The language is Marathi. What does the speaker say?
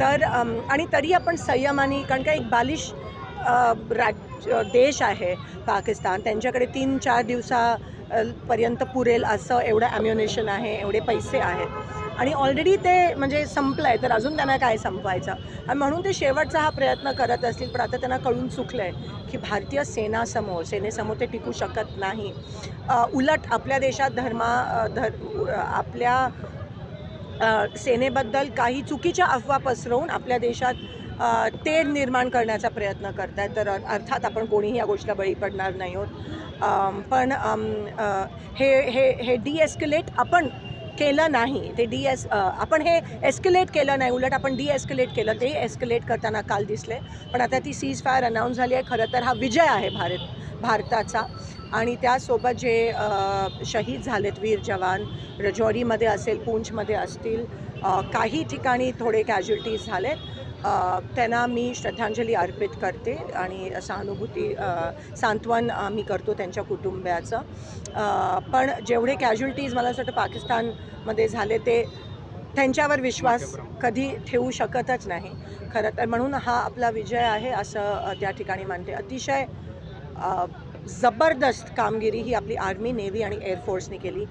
तर आणि तरी आपण संयमाने कारण का एक बालिश राज देश आहे पाकिस्तान. त्यांच्याकडे तीन चार दिवसा पर्यंत पुरेल असं एवढं ॲम्युनेशन आहे एवढे पैसे आहेत. आणि ऑलरेडी ते म्हणजे संपलं आहे तर अजून त्यांना काय संपवायचं? आणि म्हणून ते शेवटचा हा प्रयत्न करत असतील पण आता त्यांना कळून चुकलं आहे की भारतीय सेनासमोर सेनेसमोर ते टिकू शकत नाही. उलट आपल्या देशात धर्मा धर आपल्या सेनेबद्दल काही चुकीच्या अफवा पसरवून आपल्या देशात तेढ निर्माण करण्याचा प्रयत्न करत आहेत तर अर्थात आपण कोणीही या गोष्टीला बळी पडणार नाही आहोत. पण हे हे हे डीएस्कलेट आपण केलं नाही. ते डी एस आपण हे एस्केलेट केलं नाही. उलट आपण डी एस्केलेट केलं. ते एस्केलेट करताना काल दिसले. पण आता ती सीज फायर अनाऊन्स झाली आहे. खरं तर हा विजय आहे भारत. भारताचा. आणि त्यासोबत जे शहीद झालेत वीर जवान रजौरीमध्ये असेल पूंछमध्ये असतील काही ठिकाणी थोडे कॅज्युलिटीज झालेत. त्यांना मी श्रद्धांजली अर्पित करते आणि सहानुभूती सांत्वन आम्ही करतो त्यांच्या कुटुंबियाचं. पण जेवढे कॅज्युलिटीज मला असं वाटतं पाकिस्तानमध्ये झाले ते त्यांच्यावर विश्वास कधी ठेवू शकतच नाही. खरं तर म्हणून हा आपला विजय आहे असं त्या ठिकाणी मानते. अतिशय जबरदस्त कामगिरी ही आपली आर्मी नेव्ही आणि एअरफोर्सने केली.